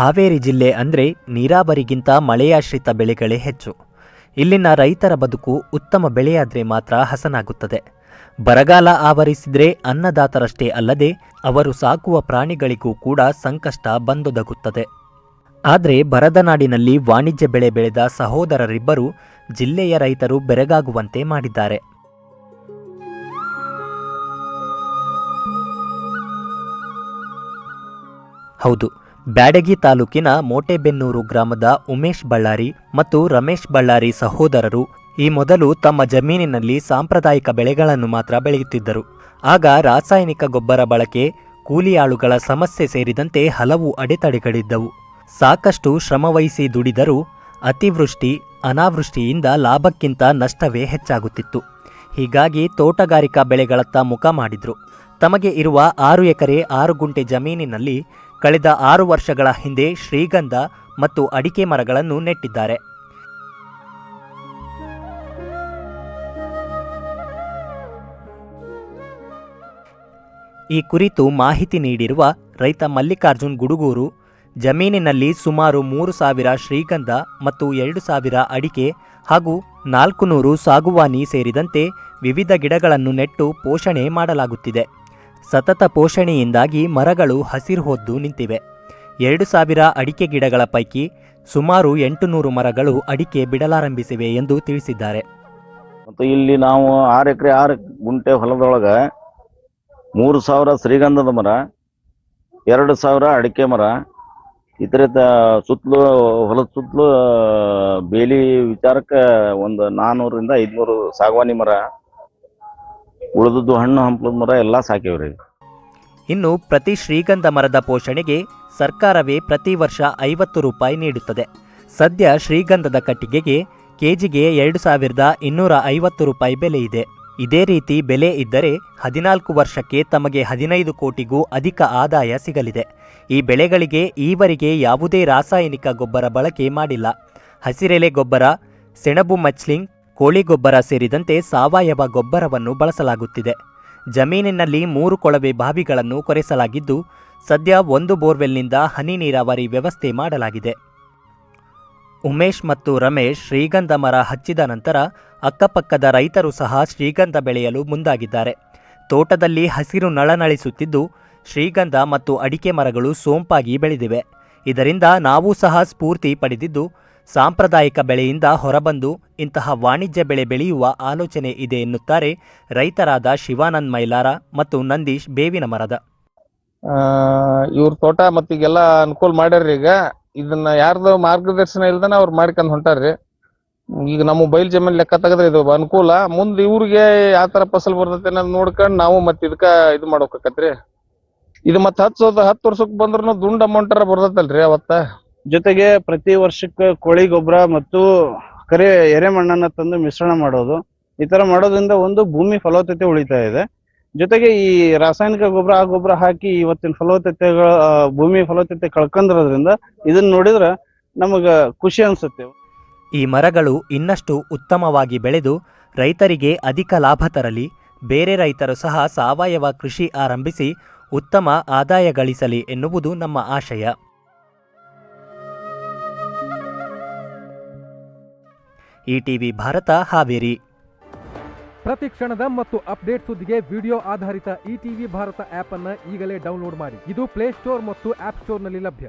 ಹಾವೇರಿ ಜಿಲ್ಲೆ ಅಂದರೆ ನೀರಾವರಿಗಿಂತ ಮಳೆಯಾಶ್ರಿತ ಬೆಳೆಗಳೇ ಹೆಚ್ಚು. ಇಲ್ಲಿನ ರೈತರ ಬದುಕು ಉತ್ತಮ ಬೆಳೆಯಾದರೆ ಮಾತ್ರ ಹಸನಾಗುತ್ತದೆ. ಬರಗಾಲ ಆವರಿಸಿದರೆ ಅನ್ನದಾತರಷ್ಟೇ ಅಲ್ಲದೆ ಅವರು ಸಾಕುವ ಪ್ರಾಣಿಗಳಿಗೂ ಕೂಡ ಸಂಕಷ್ಟ ಬಂದೊದಗುತ್ತದೆ. ಆದರೆ ಬರದ ನಾಡಿನಲ್ಲಿ ವಾಣಿಜ್ಯ ಬೆಳೆ ಬೆಳೆದ ಸಹೋದರರಿಬ್ಬರು ಜಿಲ್ಲೆಯ ರೈತರು ಬೆರಗಾಗುವಂತೆ ಮಾಡಿದ್ದಾರೆ. ಹೌದು. ಬ್ಯಾಡಗಿ ತಾಲೂಕಿನ ಮೋಟೆಬೆನ್ನೂರು ಗ್ರಾಮದ ಉಮೇಶ್ ಬಳ್ಳಾರಿ ಮತ್ತು ರಮೇಶ್ ಬಳ್ಳಾರಿ ಸಹೋದರರು ಈ ಮೊದಲು ತಮ್ಮ ಜಮೀನಿನಲ್ಲಿ ಸಾಂಪ್ರದಾಯಿಕ ಬೆಳೆಗಳನ್ನು ಮಾತ್ರ ಬೆಳೆಯುತ್ತಿದ್ದರು. ಆಗ ರಾಸಾಯನಿಕ ಗೊಬ್ಬರ ಬಳಕೆ, ಕೂಲಿ ಆಳುಗಳ ಸಮಸ್ಯೆ ಸೇರಿದಂತೆ ಹಲವು ಅಡೆತಡೆಗಳಿದ್ದವು. ಸಾಕಷ್ಟು ಶ್ರಮವಹಿಸಿ ದುಡಿದರೂ ಅತಿವೃಷ್ಟಿ, ಅನಾವೃಷ್ಟಿಯಿಂದ ಲಾಭಕ್ಕಿಂತ ನಷ್ಟವೇ ಹೆಚ್ಚಾಗುತ್ತಿತ್ತು. ಹೀಗಾಗಿ ತೋಟಗಾರಿಕಾ ಬೆಳೆಗಳತ್ತ ಮುಖ ಮಾಡಿದ್ರು. ತಮಗೆ ಇರುವ ಆರು ಎಕರೆ ಆರು ಗುಂಟೆ ಜಮೀನಿನಲ್ಲಿ ಕಳೆದ ಆರು ವರ್ಷಗಳ ಹಿಂದೆ ಶ್ರೀಗಂಧ ಮತ್ತು ಅಡಿಕೆ ಮರಗಳನ್ನು ನೆಟ್ಟಿದ್ದಾರೆ. ಈ ಕುರಿತು ಮಾಹಿತಿ ನೀಡಿರುವ ರೈತ ಮಲ್ಲಿಕಾರ್ಜುನ್ ಗುಡುಗೂರು, ಜಮೀನಿನಲ್ಲಿ ಸುಮಾರು ಮೂರು ಸಾವಿರ ಶ್ರೀಗಂಧ ಮತ್ತು ಎರಡು ಸಾವಿರ ಅಡಿಕೆ ಹಾಗೂ ನಾಲ್ಕು ನೂರು ಸಾಗುವಾನಿ ಸೇರಿದಂತೆ ವಿವಿಧ ಗಿಡಗಳನ್ನು ನೆಟ್ಟು ಪೋಷಣೆ ಮಾಡಲಾಗುತ್ತಿದೆ. ಸತತ ಪೋಷಣೆಯಿಂದಾಗಿ ಮರಗಳು ಹಸಿರು ಹೊದ್ದು ನಿಂತಿವೆ. ಎರಡು ಸಾವಿರ ಅಡಿಕೆ ಗಿಡಗಳ ಪೈಕಿ ಸುಮಾರು ಎಂಟುನೂರು ಮರಗಳು ಅಡಿಕೆ ಬಿಡಲಾರಂಭಿಸಿವೆ ಎಂದು ತಿಳಿಸಿದ್ದಾರೆ. ಮತ್ತು ಇಲ್ಲಿ ನಾವು ಆರು ಎಕರೆ, ಆರು ಗುಂಟೆ ಹೊಲದೊಳಗ ಮೂರು ಸಾವಿರ ಶ್ರೀಗಂಧದ ಮರ, ಎರಡು ಸಾವಿರ ಅಡಿಕೆ ಮರ, ಇತರ ಸುತ್ತಲೂ, ಹೊಲದ ಸುತ್ತಲೂ ಬೇಲಿ ವಿಚಾರಕ್ಕೆ ಒಂದು ನಾನ್ನೂರರಿಂದ ಐದುನೂರು ಸಾಗವಾನಿ ಮರ ಉಳಿದದ್ದು ಹಣ್ಣು, ಹಂಪಲದ ಮರ ಎಲ್ಲ ಸಾಕೇವ್ರಿ. ಇನ್ನು ಪ್ರತಿ ಶ್ರೀಗಂಧ ಮರದ ಪೋಷಣೆಗೆ ಸರ್ಕಾರವೇ ಪ್ರತಿ ವರ್ಷ ಐವತ್ತು ರೂಪಾಯಿ ನೀಡುತ್ತದೆ. ಸದ್ಯ ಶ್ರೀಗಂಧದ ಕಟ್ಟಿಗೆಗೆ ಕೆಜಿಗೆ ಎರಡು ಸಾವಿರದ ಇನ್ನೂರ ಐವತ್ತು ರೂಪಾಯಿ ಬೆಲೆ ಇದೆ. ಇದೇ ರೀತಿ ಬೆಲೆ ಇದ್ದರೆ ಹದಿನಾಲ್ಕು ವರ್ಷಕ್ಕೆ ತಮಗೆ ಹದಿನೈದು ಕೋಟಿಗೂ ಅಧಿಕ ಆದಾಯ ಸಿಗಲಿದೆ. ಈ ಬೆಳೆಗಳಿಗೆ ಈವರೆಗೆ ಯಾವುದೇ ರಾಸಾಯನಿಕ ಗೊಬ್ಬರ ಬಳಕೆ ಮಾಡಿಲ್ಲ. ಹಸಿರೆಲೆ ಗೊಬ್ಬರ, ಸೆಣಬು ಮಚ್ಲಿಂಗ್ ಕೋಳಿ ಗೊಬ್ಬರ ಸೇರಿದಂತೆ ಸಾವಯವ ಗೊಬ್ಬರವನ್ನು ಬಳಸಲಾಗುತ್ತಿದೆ. ಜಮೀನಿನಲ್ಲಿ ಮೂರು ಕೊಳವೆ ಬಾವಿಗಳನ್ನು ಕೊರೆಸಲಾಗಿದ್ದು, ಸದ್ಯ ಒಂದು ಬೋರ್ವೆಲ್ನಿಂದ ಹನಿ ನೀರಾವರಿ ವ್ಯವಸ್ಥೆ ಮಾಡಲಾಗಿದೆ. ಉಮೇಶ್ ಮತ್ತು ರಮೇಶ್ ಶ್ರೀಗಂಧ ಮರ ಹಚ್ಚಿದ ನಂತರ ಅಕ್ಕಪಕ್ಕದ ರೈತರು ಸಹ ಶ್ರೀಗಂಧ ಬೆಳೆಯಲು ಮುಂದಾಗಿದ್ದಾರೆ. ತೋಟದಲ್ಲಿ ಹಸಿರು ನಳನಳಿಸುತ್ತಿದ್ದು, ಶ್ರೀಗಂಧ ಮತ್ತು ಅಡಿಕೆ ಮರಗಳು ಸೋಂಪಾಗಿ ಬೆಳೆದಿವೆ. ಇದರಿಂದ ನಾವು ಸಹ ಸ್ಫೂರ್ತಿ ಪಡೆದಿದ್ದು ಸಾಂಪ್ರದಾಯಿಕ ಬೆಳೆಯಿಂದ ಹೊರಬಂದು ಇಂತಹ ವಾಣಿಜ್ಯ ಬೆಳೆ ಬೆಳೆಯುವ ಆಲೋಚನೆ ಇದೆ ಎನ್ನುತ್ತಾರೆ ರೈತರಾದ ಶಿವಾನಂದ್ ಮೈಲಾರ ಮತ್ತು ನಂದೀಶ್ ಬೇವಿನ ಮರದ ಇವ್ರ ತೋಟ ಮತ್ತೆ ಈಗೆಲ್ಲ ಅನುಕೂಲ ಮಾಡ್ಯಾರ್ರಿ ಈಗ. ಇದನ್ನ ಯಾರ್ದು ಮಾರ್ಗದರ್ಶನ ಇಲ್ದನ ಅವ್ರು ಮಾಡ್ಕೊಂಡ್ ಹೊಂಟಾರ್ರಿ. ಈಗ ನಮ್ಮ ಬೈಲ್ ಜಮೀನ್ ಲೆಕ್ಕ ತೆಗೆದ್ರೆ ಇದು ಅನುಕೂಲ. ಮುಂದೆ ಇವ್ರಿಗೆ ಯಾವ ತರ ಫಸಲ್ ಬರ್ತೈತೆ ಅನ್ನೋದು ನೋಡ್ಕೊಂಡು ನಾವು ಮತ್ತೆ ಇದಕ್ಕ ಇದು ಮಾಡ್ಬೇಕಾಕತ್ರಿ. ಇದು ಮತ್ತೆ ಹತ್ತು ಹತ್ತು ವರ್ಷಕ್ಕೆ ಬಂದ್ರು ದುಂಡ್ ಅಮೌಂಟ್ ಬರ್ತೈತಲ್ರಿ ಅವತ್ತ. ಜೊತೆಗೆ ಪ್ರತಿ ವರ್ಷಕ್ಕೆ ಕೋಳಿ ಗೊಬ್ಬರ ಮತ್ತು ಕರೆ ಎರೆಮಣ್ಣನ್ನ ತಂದು ಮಿಶ್ರಣ ಮಾಡೋದು, ಈ ತರ ಮಾಡೋದ್ರಿಂದ ಒಂದು ಭೂಮಿ ಫಲವತ್ತತೆ ಉಳಿತಾ ಇದೆ. ಜೊತೆಗೆ ಈ ರಾಸಾಯನಿಕ ಗೊಬ್ಬರ, ಆ ಗೊಬ್ಬರ ಹಾಕಿ ಇವತ್ತಿನ ಫಲವತ್ತತೆಗಳ ಭೂಮಿ ಫಲವತ್ತತೆ ಕಳ್ಕೊಂಡಿರೋದ್ರಿಂದ ಇದನ್ನ ನೋಡಿದ್ರೆ ನಮಗ ಖುಷಿ ಅನ್ಸುತ್ತೆ. ಈ ಮರಗಳು ಇನ್ನಷ್ಟು ಉತ್ತಮವಾಗಿ ಬೆಳೆದು ರೈತರಿಗೆ ಅಧಿಕ ಲಾಭ ತರಲಿ, ಬೇರೆ ರೈತರು ಸಹ ಸಾವಯವ ಕೃಷಿ ಆರಂಭಿಸಿ ಉತ್ತಮ ಆದಾಯ ಗಳಿಸಲಿ ಎನ್ನುವುದು ನಮ್ಮ ಆಶಯ. ಇಟಿವಿ ಭಾರತ ಹಾವೇರಿ. ಪ್ರತಿ ಕ್ಷಣದ ಮತ್ತು ಅಪ್ಡೇಟ್ ಸುದ್ದಿಗೆ ವಿಡಿಯೋ ಆಧಾರಿತ ಇಟಿವಿ ಭಾರತ ಆಪ್ ಅನ್ನು ಈಗಲೇ ಡೌನ್ಲೋಡ್ ಮಾಡಿ. ಇದು ಪ್ಲೇಸ್ಟೋರ್ ಮತ್ತು ಆಪ್ ಸ್ಟೋರ್ನಲ್ಲಿ ಲಭ್ಯ.